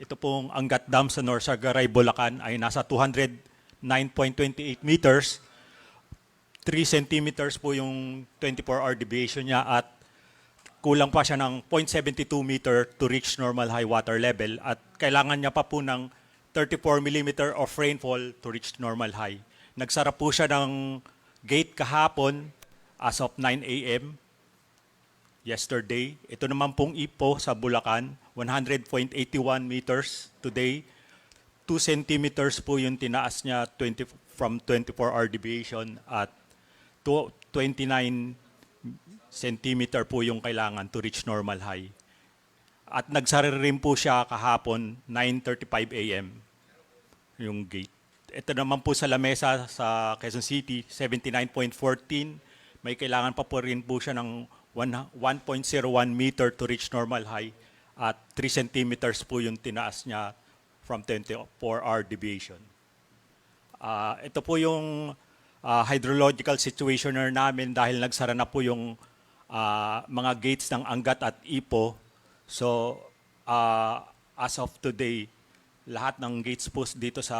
ito pong Angat Dam sa Norsagaray, Bulacan ay nasa 209.28 meters. 3 centimeters po yung 24-hour deviation niya at kulang pa siya ng 0.72 meter to reach normal high water level at kailangan niya pa po ng 34 millimeter of rainfall to reach normal high. Nagsara po siya ng gate kahapon as of 9 a.m. yesterday. Ito naman pong IPO sa Bulacan, 100.81 meters today. 2 centimeters po yung tinaas niya 20, from 24-hour deviation at to- 29 centimeter po yung kailangan to reach normal high. At nagsara rin po siya kahapon 9.35 a.m. yung gate. Ito naman po sa lamesa sa Quezon City, 79.14. May kailangan pa po rin po siya ng one- 1.01 meter to reach normal high at 3 centimeters po yung tinaas niya from 24-hour deviation. Ah, ito po yung ah, hydrological situationer namin dahil nagsara na po yung ah, mga gates ng Angat at Ipo. So, ah, as of today, lahat ng gates po dito sa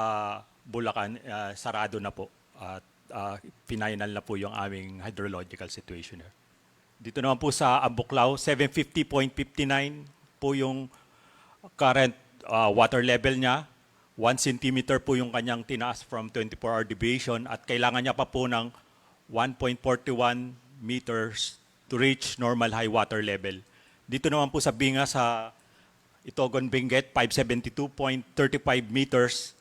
Bulacan ah, sarado na po at uh, final na po yung aming hydrological situationer. Dito naman po sa Ambuklaw, 750.59 po yung current uh, water level niya. 1 centimeter po yung kanyang tinaas from 24-hour deviation at kailangan niya pa po ng 1.41 meters to reach normal high water level. Dito naman po sa Binga sa Itogon Benguet, 572.35 meters,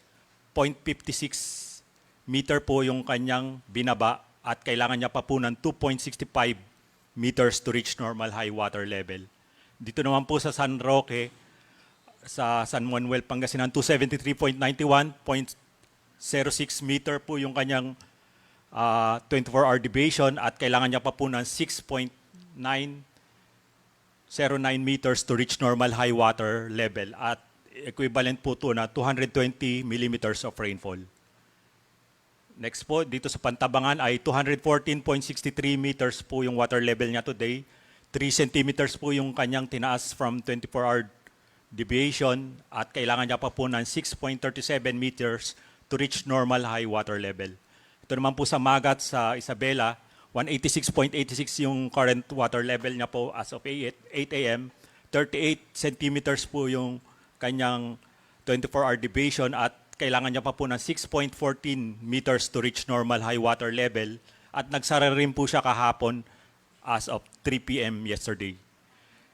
0.56 meter po yung kanyang binaba at kailangan niya pa po ng 2.65 meters to reach normal high water level. Dito naman po sa San Roque, sa San Manuel, Pangasinan, 273.91, 0.06 meter po yung kanyang ah, 24-hour deviation at kailangan niya pa po ng 6.909 meters to reach normal high water level at equivalent po to na 220 millimeters of rainfall. Next po, dito sa Pantabangan ay 214.63 meters po yung water level niya today. 3 centimeters po yung kanyang tinaas from 24-hour deviation at kailangan niya pa po ng 6.37 meters to reach normal high water level. Ito naman po sa Magat sa Isabela, 186.86 yung current water level niya po as of 8, 8 a.m. 38 centimeters po yung kanyang 24-hour deviation at kailangan niya pa po ng 6.14 meters to reach normal high water level at nagsara rin po siya kahapon as of 3 p.m. yesterday.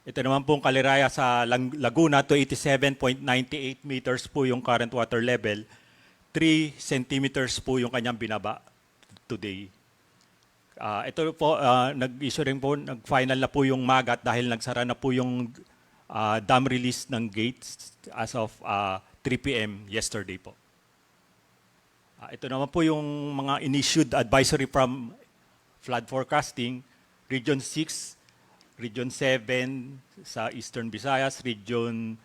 Ito naman pong Kaliraya sa Laguna, 287.98 meters po yung current water level. 3 centimeters po yung kanyang binaba today. Ah, ito po, ah, nag-issue rin po, nag-final na po yung Magat dahil nagsara na po yung ah, dam release ng gates as of ah, 3 p.m. yesterday po. Ah, ito naman po yung mga inissued advisory from flood forecasting, Region 6, Region 7 sa Eastern Visayas, Region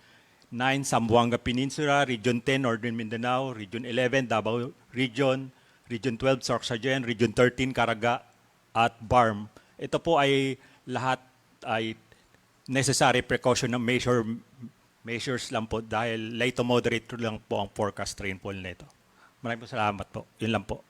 9 Zamboanga Peninsula, Region 10 Northern Mindanao, Region 11 Davao Region, Region 12 Sorsogon, Region 13 Caraga at BARM. Ito po ay lahat ay necessary precaution ng measure measures lang po dahil light to moderate lang po ang forecast rainfall nito. Maraming salamat po. Yun lang po.